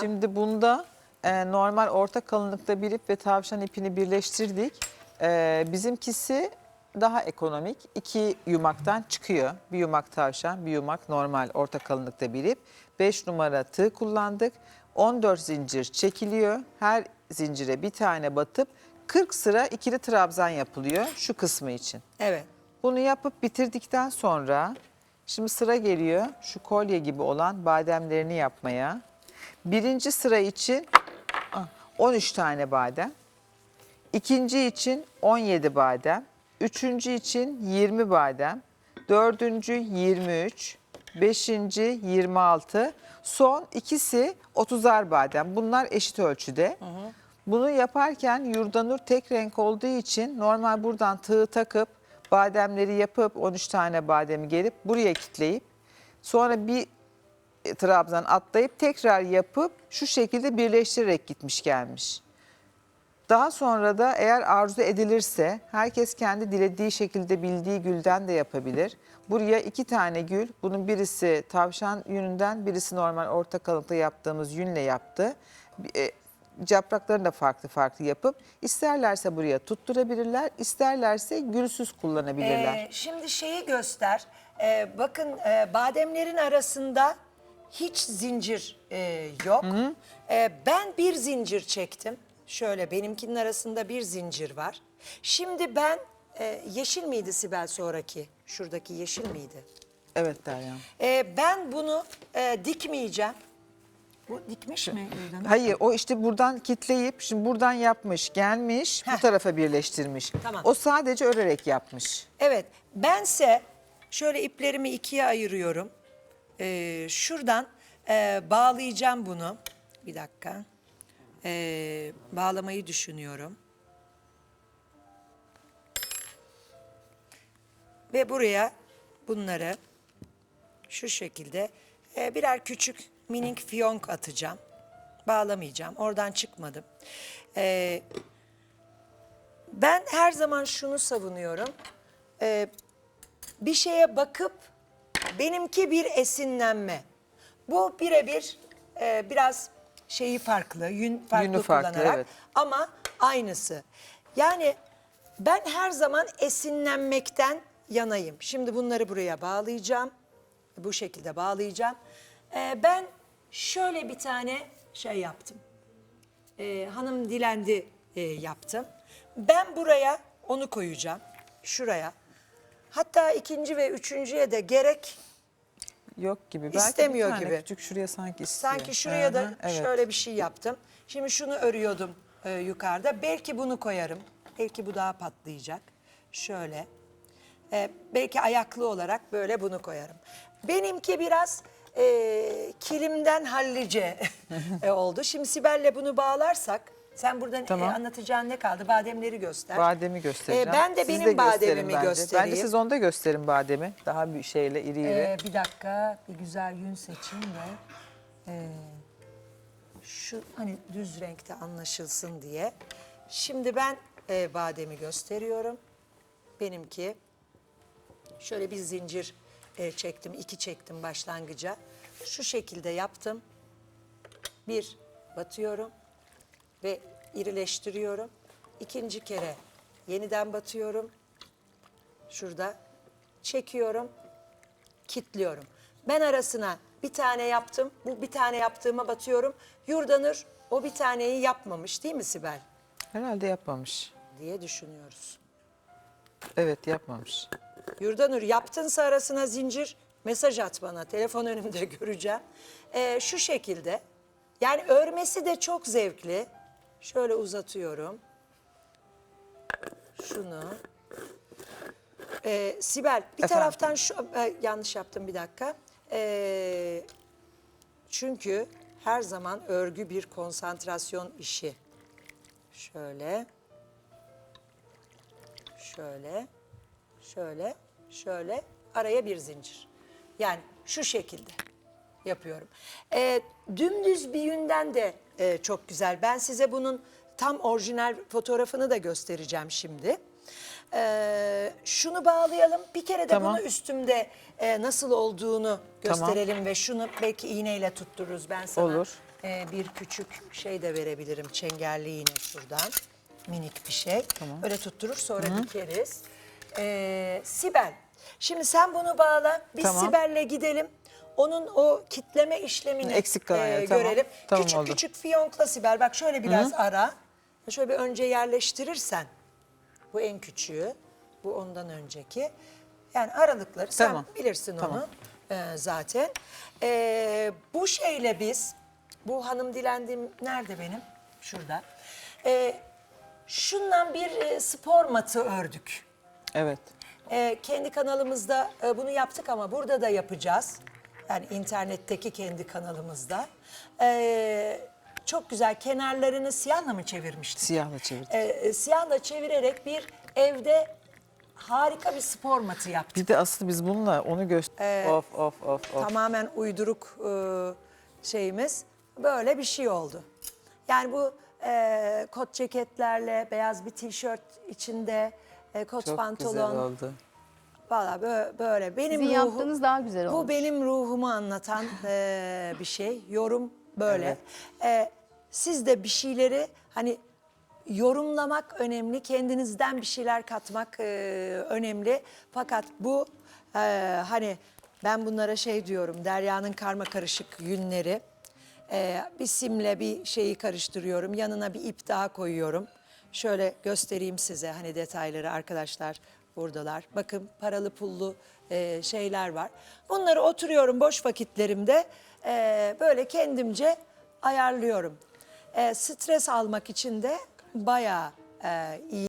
Şimdi bunda e, normal orta kalınlıkta bir ip ve tavşan ipini birleştirdik. E, bizimkisi daha ekonomik. İki yumaktan çıkıyor. Bir yumak tavşan, bir yumak normal orta kalınlıkta bir ip. 5 numara tığ kullandık. 14 zincir çekiliyor. Her zincire bir tane batıp 40 sıra ikili trabzan yapılıyor şu kısmı için. Evet. Bunu yapıp bitirdikten sonra şimdi sıra geliyor şu kolye gibi olan bademlerini yapmaya. Birinci sıra için ah, 13 tane badem. İkinci için 17 badem. Üçüncü için 20 badem. Dördüncü 23. Beşinci 26. Son ikisi 30'ar badem. Bunlar eşit ölçüde. Bunu yaparken yurdanur tek renk olduğu için normal buradan tığ takıp bademleri yapıp 13 tane bademi gelip buraya kitleyip sonra bir e, trabzan atlayıp tekrar yapıp şu şekilde birleştirerek gitmiş gelmiş. Daha sonra da eğer arzu edilirse herkes kendi dilediği şekilde bildiği gülden de yapabilir. Buraya iki tane gül, bunun birisi tavşan yününden, birisi normal orta kalıntıda yaptığımız yünle yaptı. E, Yapraklarını da farklı farklı yapıp isterlerse buraya tutturabilirler, isterlerse gülsüz kullanabilirler. Ee, şimdi şeyi göster. Ee, bakın e, bademlerin arasında hiç zincir e, yok. Ee, ben bir zincir çektim. Şöyle benimkinin arasında bir zincir var. Şimdi ben e, yeşil miydi Sibel sonraki? Şuradaki yeşil miydi? Evet Derya. Ee, ben bunu e, dikmeyeceğim. Bu dikmiş mi? Hayır o işte buradan kitleyip şimdi buradan yapmış gelmiş bu Heh. tarafa birleştirmiş. Tamam. O sadece örerek yapmış. Evet, bense şöyle iplerimi ikiye ayırıyorum. Ee, şuradan e, bağlayacağım bunu. Bir dakika. Ee, bağlamayı düşünüyorum. Ve buraya bunları şu şekilde e, birer küçük minik fiyonk atacağım. Bağlamayacağım. Oradan çıkmadım. Ee, ben her zaman şunu savunuyorum. Ee, bir şeye bakıp benimki bir esinlenme. Bu birebir e, biraz şeyi farklı, yün farklı Yünü farklı, kullanarak evet. ama aynısı. Yani ben her zaman esinlenmekten yanayım. Şimdi bunları buraya bağlayacağım. Bu şekilde bağlayacağım. Ee, ben şöyle bir tane şey yaptım e, hanım dilendi e, yaptım. Ben buraya onu koyacağım. Şuraya. Hatta ikinci ve üçüncüye de gerek Yok gibi. Belki İstemiyor bir tane gibi. küçük şuraya sanki istiyor. sanki şuraya da Hı hı, evet. şöyle bir şey yaptım. Şimdi şunu örüyordum e, yukarıda. Belki bunu koyarım. Belki bu daha patlayacak. Şöyle. E, belki ayaklı olarak böyle bunu koyarım. Benimki biraz e, kilimden hallice e, oldu. Şimdi Sibel'le bunu bağlarsak sen buradan e, Tamam. anlatacağın ne kaldı? Bademleri göster. Bademi göstereceğim. E, ben de Siz benim gösterin bademimi bence. göstereyim. Bence siz onda gösterin bademi. Daha bir şeyle iri iri. Ee, bir dakika bir güzel yün seçeyim de ee, şu hani düz renkte anlaşılsın diye. Şimdi ben e, bademi gösteriyorum. Benimki şöyle bir zincir e, çektim, iki çektim başlangıca. Şu şekilde yaptım. Bir batıyorum ve irileştiriyorum. İkinci kere yeniden batıyorum. Şurada çekiyorum kitliyorum. Ben arasına bir tane yaptım. Bu bir tane yaptığıma batıyorum. Yurdanır o bir taneyi yapmamış değil mi Sibel? Herhalde yapmamış. diye düşünüyoruz. Evet yapmamış. Yurdanur yaptınsa arasına zincir mesaj at bana. Telefon önümde göreceğim. Ee, şu şekilde. Yani örmesi de çok zevkli. Şöyle uzatıyorum. Şunu. Ee, Sibel bir Efendim? taraftan şu e, yanlış yaptım bir dakika. Ee, çünkü her zaman örgü bir konsantrasyon işi. Şöyle. Şöyle. Şöyle. Şöyle. Araya bir zincir. Yani şu şekilde yapıyorum. Ee, dümdüz bir yünden de e, çok güzel. Ben size bunun tam orijinal fotoğrafını da göstereceğim şimdi. Ee, şunu bağlayalım. Bir kere de Tamam. bunu üstümde e, nasıl olduğunu gösterelim ve şunu belki iğneyle tuttururuz. Ben sana Olur. e, bir küçük şey de verebilirim. Çengelli yine şuradan. Minik bir şey. Öyle tutturur sonra dikeriz. Ee, Sibel. Şimdi sen bunu bağla. Biz Tamam. Sibel'le gidelim. Onun o kitleme işlemini Eksik kalan e, yer, tamam. görelim. Tamam, küçük oldu. küçük fiyonkla Sibel. Bak şöyle biraz ara. Şöyle bir önce yerleştirirsen. Bu en küçüğü. Bu ondan önceki. Yani aralıkları Tamam. sen bilirsin Tamam. onu e, zaten. E, bu şeyle biz, bu hanım dilendiğim nerede benim? Şurada. E, şundan bir e, spor matı ördük. Evet. E, kendi kanalımızda e, bunu yaptık ama burada da yapacağız. Yani internetteki kendi kanalımızda. E, çok güzel kenarlarını siyahla mı çevirmiştik? Siyahla çevirdik. E, e, siyahla çevirerek bir evde harika bir spor matı yaptık. Bir de aslı biz bununla onu göster. of of of of. Tamamen uyduruk e, şeyimiz böyle bir şey oldu. Yani bu e, kot ceketlerle beyaz bir tişört içinde e, kot Çok pantolon. güzel oldu. Valla bö- böyle benim Sizin ruhum, yaptığınız daha güzel Bu olmuş. benim ruhumu anlatan e, bir şey. Yorum böyle. E, siz de bir şeyleri hani yorumlamak önemli. Kendinizden bir şeyler katmak e, önemli. Fakat bu e, hani ben bunlara şey diyorum. Derya'nın karma karışık yünleri. E, bir simle bir şeyi karıştırıyorum. Yanına bir ip daha koyuyorum. Şöyle göstereyim size hani detayları arkadaşlar buradalar. Bakın paralı pullu e, şeyler var. Bunları oturuyorum boş vakitlerimde e, böyle kendimce ayarlıyorum. E, stres almak için de bayağı e, iyi.